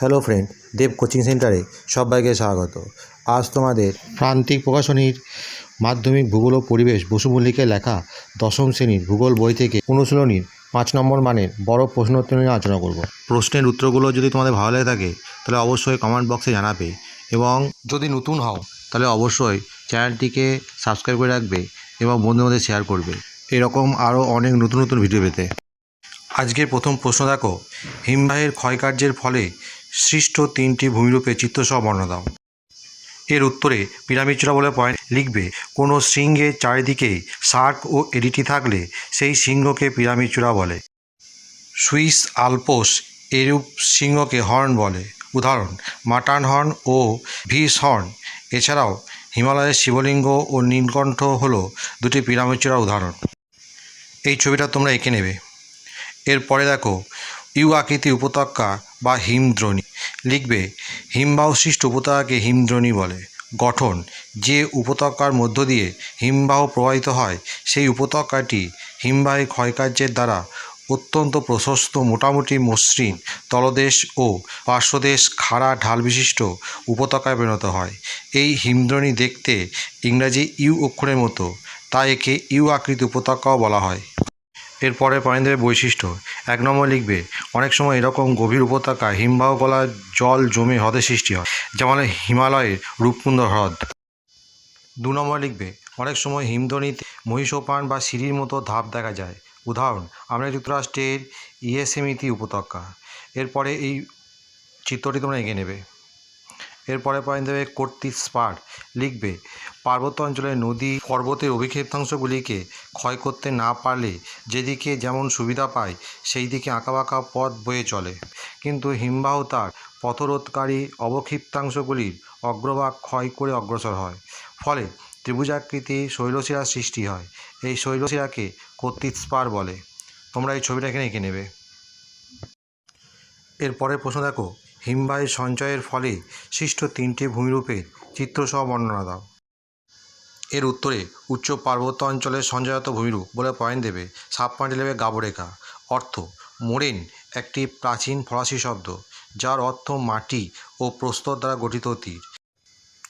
Hello friend দেব coaching সেন্টারে সবাইকে স্বাগত। আজ তোমাদের প্রান্তিক প্রকাশনীর মাধ্যমিক ভূগোল ও পরিবেশ বসু মল্লিকের লেখা দশম শ্রেণির ভূগোল বই থেকে অনুশীলনীর পাঁচ নম্বর মানের বড় প্রশ্নোত্তর নিয়ে আলোচনা করব। প্রশ্নের উত্তরগুলো যদি তোমাদের ভালো লেগে থাকে, তাহলে অবশ্যই কমেন্ট বক্সে জানাবে এবং যদি নতুন হও, তাহলে অবশ্যই চ্যানেলটিকে সাবস্ক্রাইব করে রাখবে এবং বন্ধুদের মধ্যে শেয়ার করবে। এরকম আরও অনেক নতুন নতুন ভিডিও পেতে। আজকের প্রথম প্রশ্ন দেখো, হিমবাহের ক্ষয়কার্যের ফলে সৃষ্ট তিনটি ভূমিরূপে চিত্রসহ বর্ণনা দাও এর উত্তরে পিরামিডচূড়া বলে পয়েন্ট লিখবে, কোনো শৃঙ্গের চারিদিকে সার্ক ও এডিটি থাকলে সেই সিংহকে পিরামিডচূড়া বলে। সুইস আলপোস এরূপ সিংহকে হর্ন বলে। উদাহরণ, মাটান হর্ন ও ভিস হর্ন। এছাড়াও হিমালয়ের শিবলিঙ্গ ও নীলকণ্ঠ হল দুটি পিরামিডচূড়ার উদাহরণ। এই ছবিটা তোমরা এঁকে নেবে। এরপরে দেখো, ইউ আকৃতি উপত্যকা বা হিমদ্রোণী। লিখবে হিমবাহসৃষ্ট উপত্যকাকে হিমদ্রোণী বলে। গঠন, যে উপত্যকার মধ্য দিয়ে হিমবাহ প্রবাহিত হয়, সেই উপত্যকাটি হিমবাহের ক্ষয়কার্যের দ্বারা অত্যন্ত প্রশস্ত, মোটামুটি মসৃণ, তলদেশ ও পার্শ্বদেশ খাড়া ঢাল বিশিষ্ট উপত্যকায় পরিণত হয়। এই হিমদ্রণী দেখতে ইংরাজি ইউ অক্ষরের মতো, তাই একে ইউ আকৃতি উপত্যকাও বলা হয়। এরপরে দেবে বৈশিষ্ট্য। এক নম্বর লিখবে, অনেক সময় এরকম গভীর উপত্যকা হিমবাহ গলা জল জমে হ্রদের সৃষ্টি হয় যেমন হিমালয়ের রূপকুণ্ড হ্রদ। দু নম্বর লিখবে, অনেক সময় হিমধ্বনিতে মহিষোপান বা সিঁড়ির মতো ধাপ দেখা যায়। উদাহরণ আমেরিকা যুক্তরাষ্ট্রের ইয়েসেমিতি উপত্যকা। এরপরে এই চিত্রটি তোমরা এঁকে নেবে। এরপরে পয়েন্ট দেবে কর্তৃক স্পার লিখবে পার্বত্য অঞ্চলের নদী, পর্বতের অভিক্ষেপ্তাংশগুলিকে ক্ষয় করতে না পারলে যেদিকে যেমন সুবিধা পায় সেই দিকে আঁকাবাঁকা পথ বয়ে চলে। কিন্তু হিমবাহ তার পথরোধকারী অবক্ষিপ্তাংশগুলির অগ্রভাগ ক্ষয় করে অগ্রসর হয়। ফলে ত্রিভুজাকৃতি শৈলশিরার সৃষ্টি হয়। এই শৈলশিরাকে কর্তৃক স্পার বলে। তোমরা এই ছবিটা এখানে এঁকে নেবে। এরপরের প্রশ্ন দেখো। হিমবাহের সঞ্চয়ের ফলে সৃষ্ট তিনটি ভূমিরূপের চিত্রসহ বর্ণনা দাও। এর উত্তরে উচ্চ পার্বত্য অঞ্চলের সঞ্চয়ত ভূমিরূপ বলে পয়েন্ট দেবে সাব পয়েন্ট দেবে গাবরেখা অর্থ, মোরেন একটি প্রাচীন ফরাসি শব্দ, যার অর্থ মাটি ও প্রস্তর দ্বারা গঠিত তীর।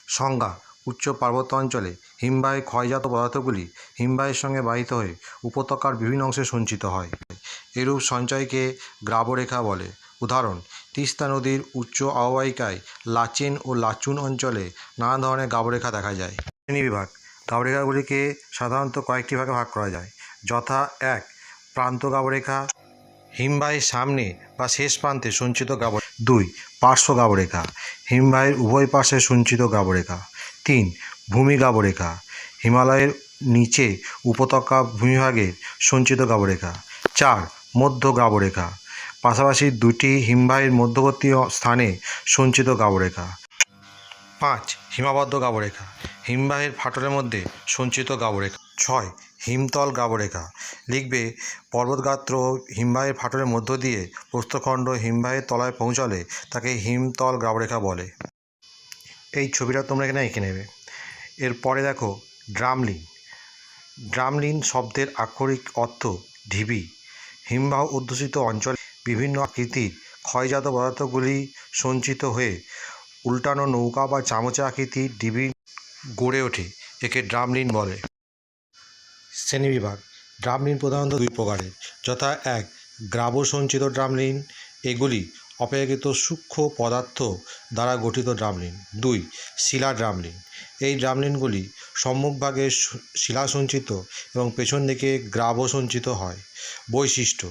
সংজ্ঞা, উচ্চ পার্বত্য অঞ্চলে হিমবাহে ক্ষয়জাত পদার্থগুলি হিমবাহের সঙ্গে বাহিত হয়ে উপত্যকার বিভিন্ন অংশে সঞ্চিত হয়। এরূপ সঞ্চয়কে গ্রাবরেখা বলে। উদাহরণ, তিস্তা নদীর উচ্চ অববাহিকায় লাচেন ও লাচুন অঞ্চলে নানা ধরনের গাবরেখা দেখা যায়। শ্রেণি বিভাগ গাবরেখাগুলিকে সাধারণত কয়েকটি ভাগে ভাগ করা যায়। যথা এক, প্রান্ত গাবরেখা। হিমবাহের সামনে বা শেষ প্রান্তে সঞ্চিত গাবর দুই, পার্শ্ব গাবরেখা। হিমবাহের উভয় পার্শ্বে সঞ্চিত গাবরেখা। তিন, ভূমি গাবরেখা। হিমালয়ের নিচে উপত্যকা ভূমিভাগের সঞ্চিত গাবরেখা। চার, মধ্য গাবরেখা। পাশাপাশি দুটি হিমবাহের মধ্যবর্তী স্থানে সঞ্চিত গাবরেখা। পাঁচ, হিমাবদ্ধ গাবরেখা। হিমবাহের ফাটলের মধ্যে সঞ্চিত গাবরেখা। ছয়, হিমতল গাবরেখা। লিখবে, পর্বতগাত্র হিমবাহের ফাটলের মধ্য দিয়ে প্রস্থখণ্ড হিমবাহের তলায় পৌঁছালে তাকে হিমতল গাবরেখা বলে। এই ছবিটা তোমরা এখানে এঁকে নেবে। এরপরে দেখো, ড্রামলিন। ড্রামলিন শব্দের আক্ষরিক অর্থ ঢিবি। হিমবাহ অধ্যুষিত অঞ্চলে বিভিন্ন আকৃতির ক্ষয়জাত পদার্থগুলি সঞ্চিত হয়ে উল্টানো নৌকা বা চামচা আকৃতির ডিবি গড়ে ওঠে, একে ড্রামলিন বলে। শ্রেণীবিভাগ ড্রামলিন প্রধানত দুই প্রকারের, যথা এক গ্রাব সঞ্চিত ড্রামলিন, এগুলি অপেক্ষিত সূক্ষ্ম পদার্থ দ্বারা গঠিত ড্রামলিন। দুই, শিলা ড্রামলিন। এই ড্রামলিনগুলি সম্মুখভাগে সু- শিলা সঞ্চিত এবং পেছন দিকে গ্রাব সঞ্চিত হয়। বৈশিষ্ট্য,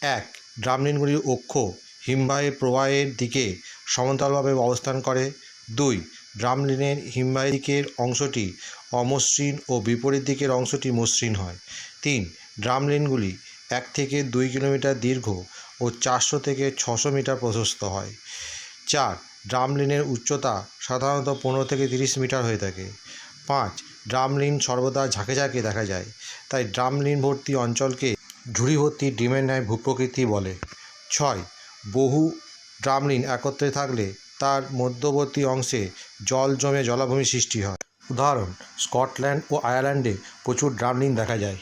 এক, ড্রামলিনগুলির অক্ষ হিমবাহের প্রবাহের দিকে সমান্তরালভাবে অবস্থান করে। দুই ড্রামলিনের হিমবাহের দিকের অংশটি অমসৃণ ও বিপরীত দিকের অংশটি মসৃণ হয়। তিন ড্রামলিনগুলি এক থেকে দুই কিলোমিটার দীর্ঘ ও চারশো থেকে ছশো মিটার প্রশস্ত হয়। চার ড্রামলিনের উচ্চতা সাধারণত পনেরো থেকে তিরিশ মিটার হয়ে থাকে। পাঁচ ড্রামলিন সর্বদা ঝাঁকে ঝাঁকে দেখা যায়। তাই ড্রামলিন ভর্তি অঞ্চলকে ঝুড়ি ভর্তি ডিমের ন্যায় ভূপ্রকৃতি বলে। ছয়, বহু ড্রামলিন একত্রে থাকলে তার মধ্যবর্তী অংশে জল জমে জলাভূমি সৃষ্টি হয়। উদাহরণ, স্কটল্যান্ড ও আয়ারল্যান্ডে প্রচুর ড্রামলিন দেখা যায়।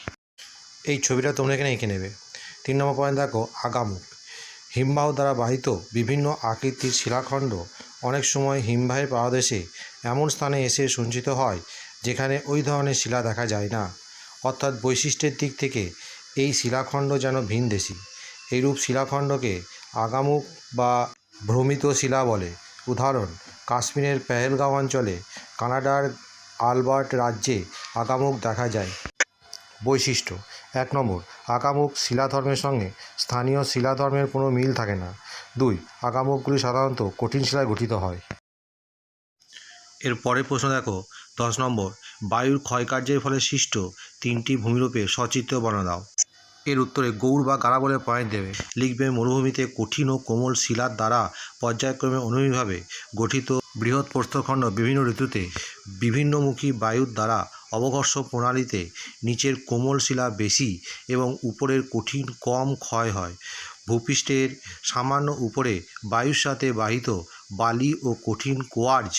এই ছবিটা তোমরা এখানে এঁকে নেবে। তিন নম্বর পয়েন্ট দেখো আগামুখ হিমবাহ দ্বারা বাহিত বিভিন্ন আকৃতির শিলাখণ্ড অনেক সময় হিমবাহের পাদদেশে এমন স্থানে এসে সঞ্চিত হয় যেখানে ওই ধরনের শিলা দেখা যায় না। অর্থাৎ বৈশিষ্ট্যের দিক থেকে এই শিলাখণ্ড যেন ভিনদেশি। এইরূপ শিলাখণ্ডকে আগামুখ বা ভ্রমিত শিলা বলে। উদাহরণ, কাশ্মীরের পেহেলগাঁও অঞ্চলে কানাডার আলবার্ট রাজ্যে আগামুখ দেখা যায়। বৈশিষ্ট্য, এক নম্বর আগামুখ শিলাধর্মের সঙ্গে স্থানীয় শিলাধর্মের কোনো মিল থাকে না। দুই আগামুখগুলি সাধারণত কঠিন শিলায় গঠিত হয়। এর পরের প্রশ্ন দেখো। দশ নম্বর, বায়ুর ক্ষয়কার্যের ফলে সৃষ্ট তিনটি ভূমিরূপে সচিত্র বর্ণনা দাও। এর উত্তরে গৌড় বা গাড়া বলে পয়েন্ট দেবে। লিখবে, মরুভূমিতে কঠিন ও কোমল শিলার দ্বারা পর্যায়ক্রমে অনুভূমিভাবে গঠিত বৃহৎ প্রস্তরখণ্ড বিভিন্ন ঋতুতে বিভিন্নমুখী বায়ুর দ্বারা অবঘর্ষ প্রণালীতে নিচের কোমল শিলা বেশি এবং উপরের কঠিন কম ক্ষয় হয়। ভূপৃষ্ঠের সামান্য উপরে বায়ুর সাথে বাহিত বালি ও কঠিন কোয়ার্জ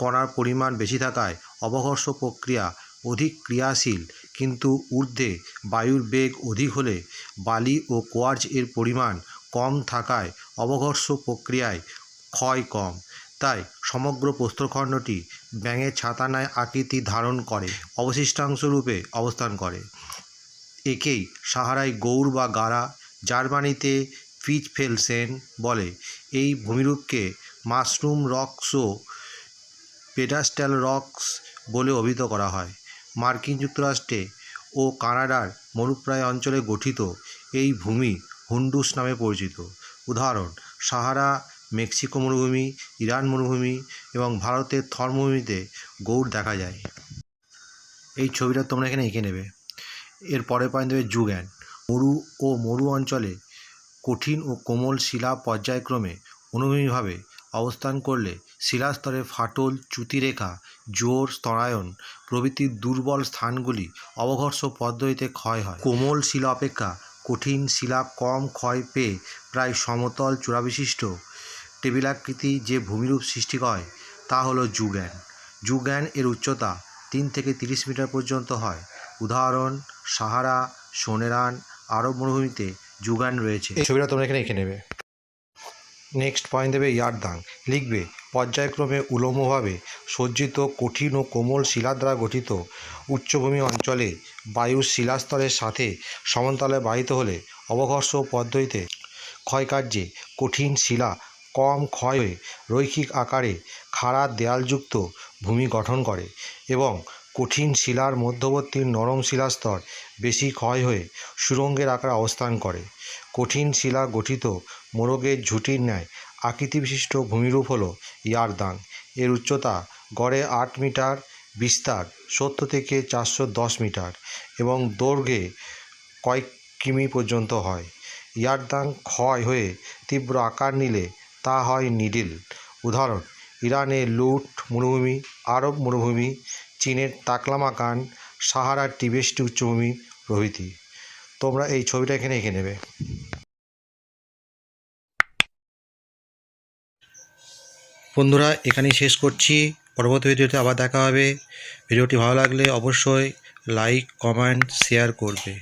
কণার পরিমাণ বেশি থাকায় অবঘর্ষ প্রক্রিয়া অধিক ক্রিয়াশীল, কিন্তু ঊর্ধ্বে বায়ুর বেগ অধিক হলে বালি ও কোয়ার্জ এর পরিমাণ কম থাকায় অবঘর্ষ প্রক্রিয়ায় ক্ষয় কম। তাই সমগ্র প্রস্তরখণ্ডটি ব্যাঙের ছাতানায় আকৃতি ধারণ করে অবশিষ্টাংশ রূপে অবস্থান করে। একেই সাহারায় গৌড় বা গাড়া, জার্মানিতে ফিচফেলসেন বলে। এই ভূমিরূপকে মাশরুম রক্সও পেডাস্টাল রক্স বলে অভিহিত করা হয়। মার্কিন যুক্তরাষ্ট্রে ও কানাডার মরুপ্রায় অঞ্চলে গঠিত এই ভূমি হুন্ডুস নামে পরিচিত। উদাহরণ, সাহারা, মেক্সিকো মরুভূমি, ইরান মরুভূমি এবং ভারতের থর মরুভূমিতে গৌড় দেখা যায়। এই ছবিটা তোমরা এখানে এঁকে নেবে। এর পরে পয়েন্ট দেবে যুগ্যান মরু ও মরু অঞ্চলে কঠিন ও কোমল শিলা পর্যায়ক্রমে অনুভূমিভাবে অবস্থান করলে শিলাস্তরে ফাটল, চ্যুতিরেখা, জোর স্তরায়ন প্রভৃতি দুর্বল স্থানগুলি অবঘর্ষ পদ্ধতিতে ক্ষয় হয়। কোমল শিলা অপেক্ষা কঠিন শিলা কম ক্ষয় পেয়ে প্রায় সমতল চূড়াবিশিষ্ট টেবিলাকৃতি যে ভূমিরূপ সৃষ্টি হয় তা হলো যুগ্যান যুগ্যান এর উচ্চতা তিন থেকে তিরিশ মিটার পর্যন্ত হয়। উদাহরণ, সাহারা, সোনেরান আরব মরুভূমিতে যুগান রয়েছে। এই ছবিটা তোমরা এখানে এঁকে নেবে। নেক্সট পয়েন্ট দেবে ইয়ারদাং লিখবে, পর্যায়ক্রমে উলম্বভাবে সজ্জিত, কঠিন ও কোমল শিলা দ্বারা গঠিত উচ্চভূমি অঞ্চলে বায়ুর শিলাস্তরের সাথে সমান্তরালে বাহিত হলে অবঘর্ষ পদ্ধতিতে ক্ষয়কার্যে কঠিন শিলা কম ক্ষয় হয়ে রৈখিক আকারে খাড়া দেয়ালযুক্ত ভূমি গঠন করে এবং কঠিন শিলার মধ্যবর্তী নরম শিলাস্তর বেশি ক্ষয় হয়ে সুরঙ্গের আকারে অবস্থান করে। কঠিন শিলা গঠিত মোরগের ঝুঁটির ন্যায় আকৃতিবিশিষ্ট ভূমিরূপ হল ইয়ারদাং এর উচ্চতা গড়ে আট মিটার, বিস্তার সত্তর থেকে চারশো দশ মিটার এবং দৈর্ঘ্যে কয়েক কিমি পর্যন্ত হয়। ইয়ারদাং ক্ষয় হয়ে তীব্র আকার নিলে তা হয় নিডিল। উদাহরণ ইরানের লুট মরুভূমি, আরব মরুভূমি চীনের তাকলামা কান সাহারার টিবেস্টি উচ্চভূমি প্রভৃতি। তোমরা এই ছবিটা এখানে এঁকে নেবে। বন্ধুরা, এখানেই শেষ করছি। পরবর্তী ভিডিওতে আবার দেখা হবে। ভিডিওটি ভালো লাগলে অবশ্যই লাইক, কমেন্ট, শেয়ার করবে।